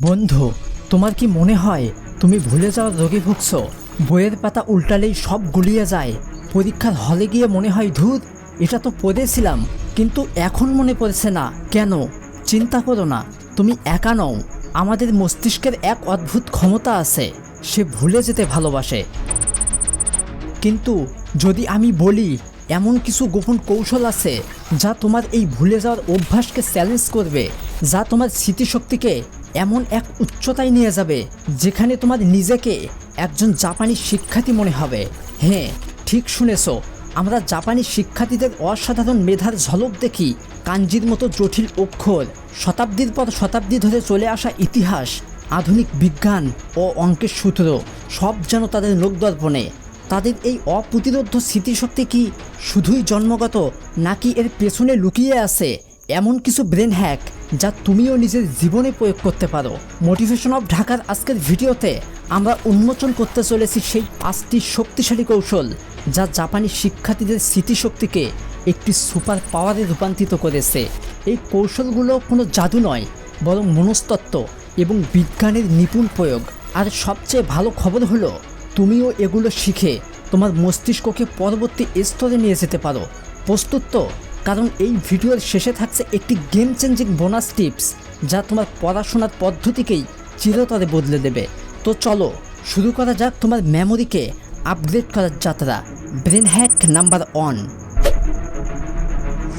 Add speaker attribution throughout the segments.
Speaker 1: বন্ধু, তোমার কি মনে হয় তুমি ভুলে যাওয়ার রোগে ভুগছ? বইয়ের পাতা উল্টালেই সব গুলিয়ে যায়। পরীক্ষার হলে গিয়ে মনে হয়, ধুর, এটা তো পড়েছিলাম। কিন্তু এখন মনে পড়ছে না। কেন? চিন্তা করো না, তুমি একা নও। আমাদের মস্তিষ্কের এক অদ্ভুত ক্ষমতা আছে, সে ভুলে যেতে ভালোবাসে। কিন্তু যদি আমি বলি, এমন কিছু গোপন কৌশল আছে যা তোমার এই ভুলে যাওয়ার অভ্যাসকে চ্যালেঞ্জ করবে, যা তোমার স্মৃতিশক্তিকে এমন এক উচ্চতায় নিয়ে যাবে, যেখানে তোমার নিজেকে একজন জাপানি শিক্ষার্থী মনে হবে। হ্যাঁ ঠিক শুনেছো, আমরা জাপানি শিক্ষার্থীদের অসাধারণ মেধার ঝলক দেখি, কাঞ্জির মতো জটিল অক্ষর, শতাব্দীর পর শতাব্দী ধরে চলে আসা ইতিহাস, আধুনিক বিজ্ঞান ও অঙ্কের সূত্র, সব যেন তাদের লোকদর্পণে তাদের এই অপ্রতিরোধ স্মৃতিশক্তি কি শুধুই জন্মগত নাকি এর পেছনে লুকিয়ে আছে? এমন কিছু ব্রেন হ্যাক যা তুমিও নিজের জীবনে প্রয়োগ করতে পারো। মোটিভেশন অফ ঢাকার আজকের ভিডিওতে আমরা উন্মোচন করতে চলেছি সেই পাঁচটি শক্তিশালী কৌশল যা জাপানি শিক্ষার্থীদের স্মৃতিশক্তিকে একটি সুপার পাওয়ারে রূপান্তরিত করেছে। এই কৌশলগুলো কোনো জাদু নয়, বরং মনস্তত্ত্ব এবং বিজ্ঞানের নিপুণ প্রয়োগ। আর সবচেয়ে ভালো খবর হলো, তুমিও এগুলো শিখে তোমার মস্তিষ্ককে পরবর্তী স্তরে নিয়ে যেতে পারো। প্রস্তুত তো? কারণ এই ভিডিওর শেষে থাকছে একটি গেম চেঞ্জিং বোনাস টিপস যা তোমার পড়াশোনার পদ্ধতিকেই চিরতরে বদলে দেবে। তো চলো, শুরু করা যাক তোমার মেমোরিকে আপগ্রেড করার যাত্রা। ব্রেন হ্যাক নাম্বার ওয়ান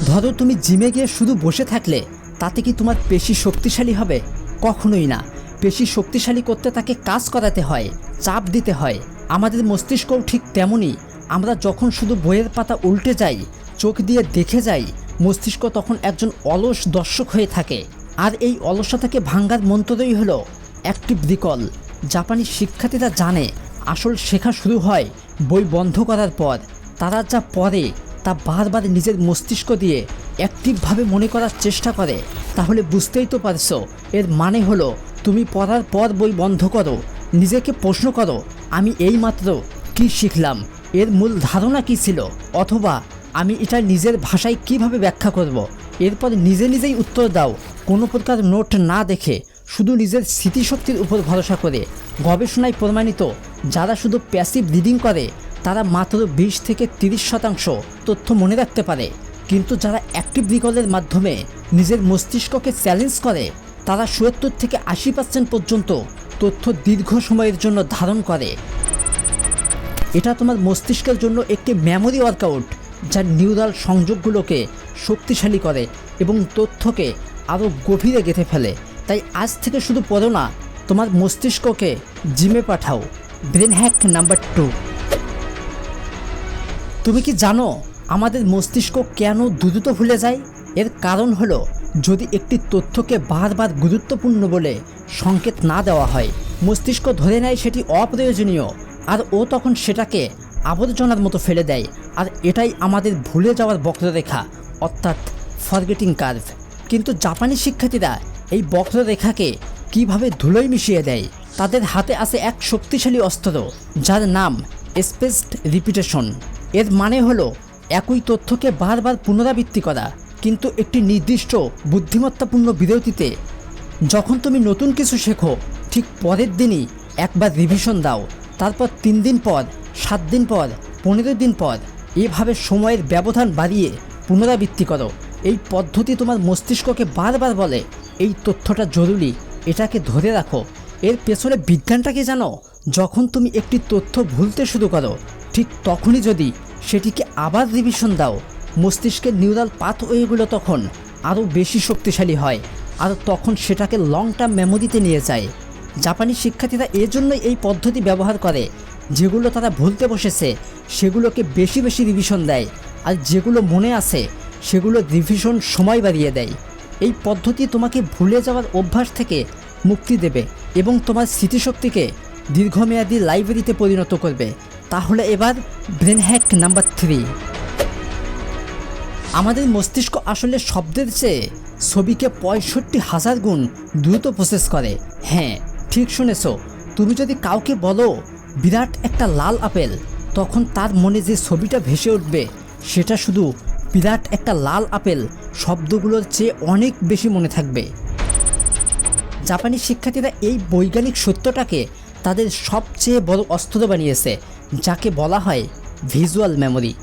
Speaker 1: ধরো তুমি জিমে গিয়ে শুধু বসে থাকলে, তাতে কি তোমার পেশি শক্তিশালী হবে? কখনোই না। পেশি শক্তিশালী করতে তাকে কাজ করাতে হয়, চাপ দিতে হয়। আমাদের মস্তিষ্কও ঠিক তেমনই। আমরা যখন শুধু বইয়ের পাতা উল্টে যাই চোখ দিয়ে দেখে যাই, মস্তিষ্ক তখন একজন অলস দর্শক হয়ে থাকে। আর এই অলসতাকে ভাঙ্গার মন্ত্রই হলো অ্যাক্টিভ রিকল জাপানি শিক্ষার্থীরা জানে, আসল শেখা শুরু হয় বই বন্ধ করার পর। তারা যা পড়ে, তা বারবার নিজের মস্তিষ্ক দিয়ে অ্যাক্টিভভাবে মনে করার চেষ্টা করে। তাহলে বুঝতেই তো পারছ, এর মানে হলো তুমি পড়ার পর বই বন্ধ করো, নিজেকে প্রশ্ন করো, আমি এইমাত্র কী শিখলাম, এর মূল ধারণা কী ছিল? অথবা আমি এটা নিজের ভাষায় কীভাবে ব্যাখ্যা করব। এরপর নিজে নিজেই উত্তর দাও। কোনো প্রকার নোট না দেখে, শুধু নিজের স্মৃতিশক্তির উপর ভরসা করে। গবেষণায় প্রমাণিত, যারা শুধু প্যাসিভ রিডিং করে, তারা মাত্র বিশ থেকে তিরিশ শতাংশ তথ্য মনে রাখতে পারে। কিন্তু যারা অ্যাক্টিভ রিকলের মাধ্যমে নিজের মস্তিষ্ককে চ্যালেঞ্জ করে, তারা সত্তর থেকে আশি পার্সেন্ট পর্যন্ত তথ্য দীর্ঘ সময়ের জন্য ধারণ করে। এটা তোমার মস্তিষ্কের জন্য একটি মেমোরি ওয়ার্কআউট যা নিউরাল সংযোগগুলোকে শক্তিশালী করে এবং তথ্যকে আরও গভীরে গেঁথে ফেলে। তাই আজ থেকে শুধু পড়ো না, তোমার মস্তিষ্ককে জিমে পাঠাও। Brain hack number two. তুমি কি জানো আমাদের মস্তিষ্ক কেন দ্রুত ভুলে যায়? এর কারণ হলো, যদি একটি তথ্যকে বারবার গুরুত্বপূর্ণ বলে সংকেত না দেওয়া হয়, মস্তিষ্ক ধরে নেয় সেটি অপ্রয়োজনীয়, আর ও তখন সেটাকে আবর্জনার মতো ফেলে দেয়। আর এটাই আমাদের ভুলে যাওয়ার বক্ররেখা, অর্থাৎ ফরগেটিং কার্ভ কিন্তু জাপানি শিক্ষার্থীরা এই বক্ররেখাকে কীভাবে ধুলোয় মিশিয়ে দেয়, তাদের হাতে আছে এক শক্তিশালী অস্ত্র, যার নাম স্পেসড রিপিটেশন এর মানে হলো, একই তথ্যকে বারবার পুনরাবৃত্তি করা, কিন্তু একটি নির্দিষ্ট বুদ্ধিমত্তাপূর্ণ বিরতিতে। যখন তুমি নতুন কিছু শেখো, ঠিক পরের দিনই একবার রিভিশন দাও, তারপর তিন দিন পর সাত দিন পর, পনেরো দিন পর এভাবে সময়ের ব্যবধান বাড়িয়ে পুনরাবৃত্তি করো। এই পদ্ধতি তোমার মস্তিষ্ককে বারবার বলে। এই তথ্যটা জরুরি, এটাকে ধরে রাখো। এর পেছনে বিজ্ঞানটা কি জানো? যখন তুমি একটি তথ্য ভুলতে শুরু করো, ঠিক তখনই যদি সেটিকে আবার রিভিশন দাও, মস্তিষ্কের নিউরাল পাথওয়েগুলো তখন আরও বেশি শক্তিশালী হয় আর তখন সেটাকে লং টার্ম মেমোরিতে নিয়ে যায়। জাপানি শিক্ষার্থীরা এজন্যই এই পদ্ধতি ব্যবহার করে। যেগুলো তারা ভুলতে বসেছে, সেগুলোকে বেশি বেশি রিভিশন দেয়। আর যেগুলো মনে আছে, সেগুলো রিভিশন সময় বাড়িয়ে দেয়। এই পদ্ধতি তোমাকে ভুলে যাওয়ার অভ্যাস থেকে মুক্তি দেবে এবং তোমার স্মৃতিশক্তিকে দীর্ঘমেয়াদী লাইব্রেরিতে পরিণত করবে। তাহলে এবার ব্রেন হ্যাক নাম্বার থ্রি আমাদের মস্তিষ্ক আসলে শব্দের চেয়ে ছবিকে পঁয়ষট্টি হাজার গুণ দ্রুত প্রসেস করে। হ্যাঁ ঠিক শুনেছ। তুমি যদি কাউকে বলো বিরাট একটা লাল আপেল। তখন তার মনে যে ছবিটা ভেসে উঠবে, সেটা শুধু বিরাট একটা লাল আপেল শব্দগুলোর চেয়ে অনেক বেশি মনে থাকবে। জাপানি শিক্ষার্থীরা এই বৈজ্ঞানিক সত্যটাকে তাদের সবচেয়ে বড় অস্ত্র বানিয়েছে, যাকে বলা হয় ভিজুয়াল মেমোরি।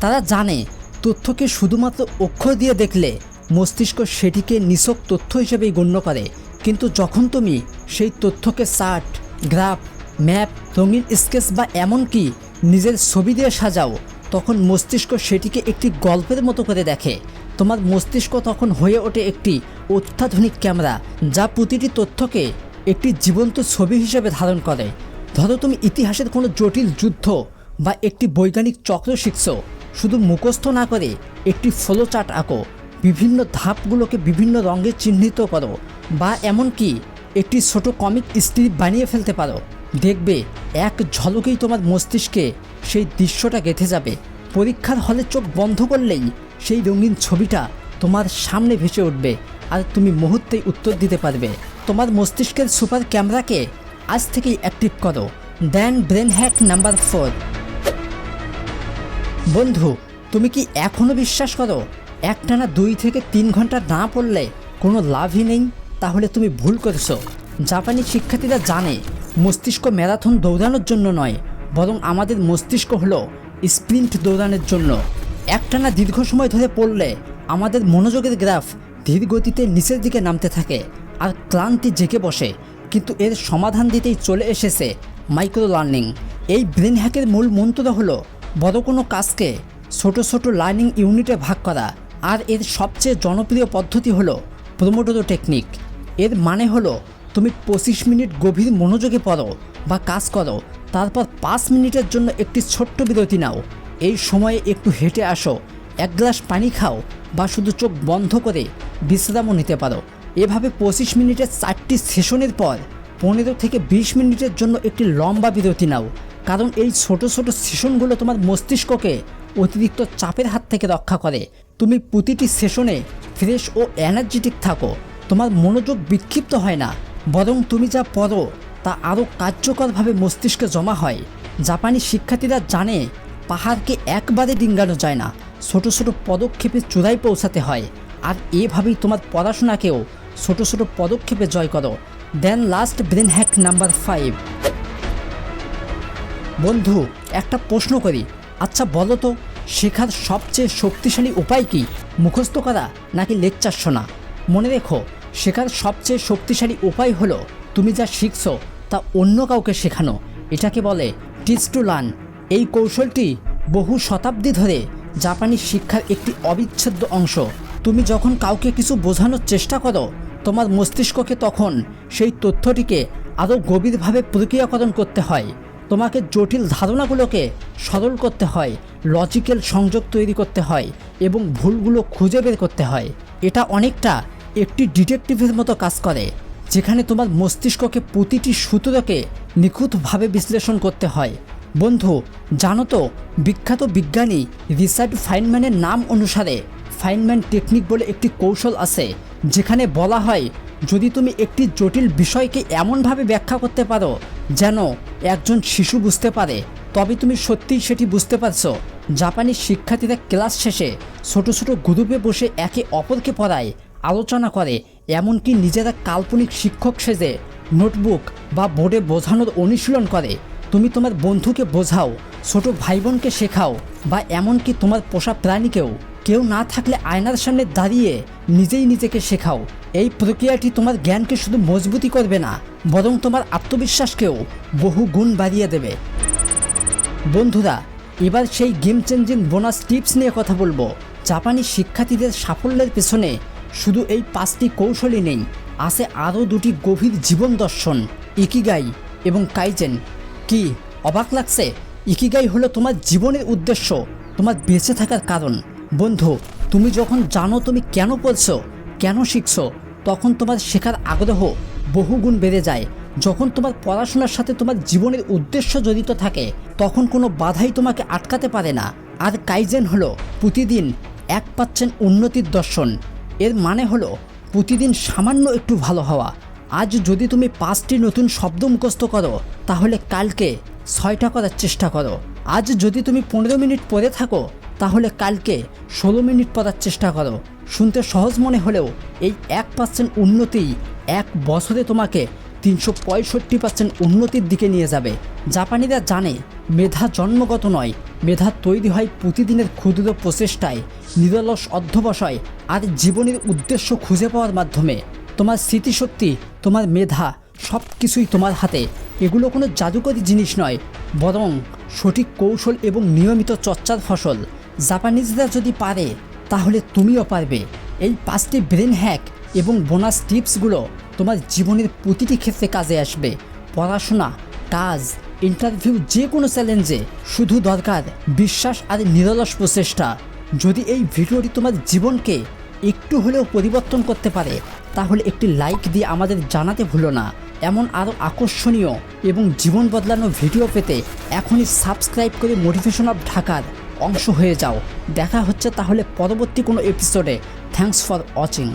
Speaker 1: তারা জানে, তথ্যকে শুধুমাত্র অক্ষর দিয়ে দেখলে মস্তিষ্ক সেটিকে নিছক তথ্য হিসেবেই গণ্য করে। কিন্তু যখন তুমি সেই তথ্যকে চার্ট গ্রাফ ম্যাপ, রঙিন স্কেচ বা এমনকি নিজের ছবি দিয়ে সাজাও, তখন মস্তিষ্ক সেটিকে একটি গল্পের মতো করে দেখে। তোমার মস্তিষ্ক তখন হয়ে ওঠে একটি অত্যাধুনিক ক্যামেরা যা প্রতিটি তথ্যকে একটি জীবন্ত ছবি হিসেবে ধারণ করে। ধরো তুমি ইতিহাসের কোনো জটিল যুদ্ধ বা একটি বৈজ্ঞানিক চক্র শিখছো। শুধু মুখস্থ না করে একটি ফ্লো চার্ট আঁকো। বিভিন্ন ধাপগুলোকে বিভিন্ন রঙে চিহ্নিত করো বা এমনকি একটি ছোট কমিক স্ট্রিপ বানিয়ে ফেলতে পারো। দেখবে এক ঝলকেই তোমার মস্তিষ্কে সেই দৃশ্যটা গেঁথে যাবে। পরীক্ষার হলে চোখ বন্ধ করলেই সেই রঙিন ছবিটা তোমার সামনে ভেসে উঠবে আর তুমি মুহূর্তেই উত্তর দিতে পারবে। তোমার মস্তিষ্কের সুপার ক্যামেরাকে আজ থেকেই অ্যাক্টিভ করো। Then brain hack number four. বন্ধু, তুমি কি এখনও বিশ্বাস করো, একটানা দুই থেকে তিন ঘণ্টা না পড়লে কোনো লাভই নেই? তাহলে তুমি ভুল করেছ। জাপানি শিক্ষার্থীরা জানে মস্তিষ্ক ম্যারাথন দৌড়ানোর জন্য নয়, বরং আমাদের মস্তিষ্ক হলো স্প্রিন্ট দৌড়ানোর জন্য। একটানা দীর্ঘ সময় ধরে পড়লে আমাদের মনোযোগের গ্রাফ ধীর গতিতে নিচের দিকে নামতে থাকে আর ক্লান্তি জেগে বসে, কিন্তু এর সমাধান দিতেই চলে এসেছে মাইক্রো লার্নিং এই ব্রেন হ্যাকের মূল মন্ত্র হলো বড় কোনো কাজকে ছোট ছোট লার্নিং ইউনিটে ভাগ করা, আর এর সবচেয়ে জনপ্রিয় পদ্ধতি হলো প্রোমোটোরো টেকনিক এর মানে হলো তুমি পঁচিশ মিনিট গভীর মনোযোগে পড়ো বা কাজ করো, তারপর পাঁচ মিনিটের জন্য একটি ছোট্ট বিরতি নাও। এই সময়ে একটু হেঁটে আসো, এক গ্লাস পানি খাও বা শুধু চোখ বন্ধ করে বিশ্রামও নিতে পারো। এভাবে পঁচিশ মিনিটের চারটি সেশনের পর পনেরো থেকে বিশ মিনিটের জন্য একটি লম্বা বিরতি নাও, কারণ এই ছোট ছোট সেশনগুলো তোমার মস্তিষ্ককে অতিরিক্ত চাপের হাত থেকে রক্ষা করে। তুমি প্রতিটি সেশনে ফ্রেশ ও এনার্জেটিক থাকো, তোমার মনোযোগ বিক্ষিপ্ত হয় না। বরং তুমি যা পড়ো, তা আরও কার্যকরভাবে মস্তিষ্কে জমা হয়। জাপানি শিক্ষার্থীরা জানে, পাহাড়কে একবারে ডিঙ্গানো যায় না, ছোট ছোট পদক্ষেপে চূড়ায় পৌঁছাতে হয়। আর এভাবেই তোমার পড়াশোনাকেও ছোট ছোট পদক্ষেপে জয় করো। Then last brain hack number five বন্ধু, একটা প্রশ্ন করি। আচ্ছা বলো তো, শেখার সবচেয়ে শক্তিশালী উপায় কি? মুখস্থ করা নাকি লেকচার শোনা? মনে রেখো শেখার সবচেয়ে শক্তিশালী উপায় হলো তুমি যা শিখছো তা অন্য কাউকে শেখানো। এটাকে বলে টিচ টু লার্ন এই কৌশলটি বহু শতাব্দী ধরে জাপানি শিক্ষার একটি অবিচ্ছেদ্য অংশ। তুমি যখন কাউকে কিছু বোঝানোর চেষ্টা করো, তোমার মস্তিষ্ককে তখন সেই তথ্যটিকে আরও গভীরভাবে প্রক্রিয়াকরণ করতে হয়। তোমাকে জটিল ধারণাগুলোকে সরল করতে হয় লজিক্যাল সংযোগ তৈরি করতে হয় এবং ভুলগুলো খুঁজে বের করতে হয়। এটা অনেকটা একটি ডিটেকটিভের মতো কাজ করে, যেখানে তোমার মস্তিষ্ককে প্রতিটি সূত্রকে নিখুঁতভাবে বিশ্লেষণ করতে হয়। বন্ধু, জানো তো, বিখ্যাত বিজ্ঞানী রিচার্ড ফাইনম্যানের নাম অনুসারে ফাইনম্যান টেকনিক বলে একটি কৌশল আছে, যেখানে বলা হয়, যদি তুমি একটি জটিল বিষয়কে এমনভাবে ব্যাখ্যা করতে পারো যেন একজন শিশু বুঝতে পারে, তবে তুমি সত্যিই সেটি বুঝতে পারছ। জাপানি শিক্ষার্থীরা ক্লাস শেষে ছোট ছোট গ্রুপে বসে একে অপরকে পড়ায় আলোচনা করে, এমনকি নিজেরা কাল্পনিক শিক্ষক সেজে নোটবুক বা বোর্ডে বোঝানোর অনুশীলন করে। তুমি তোমার বন্ধুকে বোঝাও, ছোট ভাই বোনকে শেখাও বা এমনকি তোমার পোষা প্রাণীকেও। কেউ না থাকলে আয়নার সামনে দাঁড়িয়ে নিজেই নিজেকে শেখাও। এই প্রক্রিয়াটি তোমার জ্ঞানকে শুধু মজবুতি করবে না, বরং তোমার আত্মবিশ্বাসকেও বহু গুণ বাড়িয়ে দেবে। বন্ধুরা, এবার সেই গেম চেঞ্জিং বোনাস টিপস নিয়ে কথা বলব। জাপানি শিক্ষার্থীদের সাফল্যের পেছনে শুধু এই পাঁচটি কৌশলই নেই, আছে আরও দুটি গভীর জীবন দর্শন, ইকিগাই এবং কাইজেন। কি, অবাক লাগছে? ইকিগাই হলো তোমার জীবনের উদ্দেশ্য, তোমার বেঁচে থাকার কারণ। বন্ধু, তুমি যখন জানো তুমি কেন পড়ছো কেন শিখছো, তখন তোমার শেখার আগ্রহ বহুগুণ বেড়ে যায়। যখন তোমার পড়াশোনার সাথে তোমার জীবনের উদ্দেশ্য জড়িত থাকে, তখন কোনো বাধাই তোমাকে আটকাতে পারে না। আর কাইজেন হলো প্রতিদিন এক পাচ্ছেন উন্নতির দর্শন। এর মানে হলো, প্রতিদিন সামান্য একটু ভালো হওয়া। আজ যদি তুমি পাঁচটি নতুন শব্দ মুখস্থ করো, তাহলে কালকে ছয়টা করার চেষ্টা করো। আজ যদি তুমি পনেরো মিনিট পরে থাকো, তাহলে কালকে ষোলো মিনিট পড়ার চেষ্টা করো। শুনতে সহজ মনে হলেও, এই এক পার্সেন্ট উন্নতি এক বছরে তোমাকে তিনশো পঁয়ষট্টি পার্সেন্ট উন্নতির দিকে নিয়ে যাবে। জাপানিরা জানে, মেধা জন্মগত নয়, মেধা তৈরি হয় প্রতিদিনের ক্ষুদ্র প্রচেষ্টায়, নিরলস অধ্যবসায় আর জীবনের উদ্দেশ্য খুঁজে পাওয়ার মাধ্যমে। তোমার স্মৃতিশক্তি, তোমার মেধা সব কিছুই তোমার হাতে। এগুলো কোনো জাদুকরী জিনিস নয়, বরং সঠিক কৌশল এবং নিয়মিত চর্চার ফসল। জাপানিজরা যদি পারে, তাহলে তুমিও পারবে। এই পাঁচটি ব্রেন হ্যাক এবং বোনাস টিপসগুলো তোমার জীবনের প্রতিটি ক্ষেত্রে কাজে আসবে। পড়াশোনা, কাজ ইন্টারভিউ যে কোনো চ্যালেঞ্জে শুধু দরকার বিশ্বাস আর নিরলস প্রচেষ্টা। যদি এই ভিডিওটি তোমার জীবনকে একটু হলেও পরিবর্তন করতে পারে, তাহলে একটি লাইক দিয়ে আমাদের জানাতে ভুলো না। এমন আরও আকর্ষণীয় এবং জীবন বদলানো ভিডিও পেতে এখনই সাবস্ক্রাইব করে মোটিভেশন অফ ঢাকার অংশ হয়ে যাও। দেখা হচ্ছে তাহলে পরবর্তী কোনো এপিসোডে থ্যাঙ্কস ফর ওয়াচিং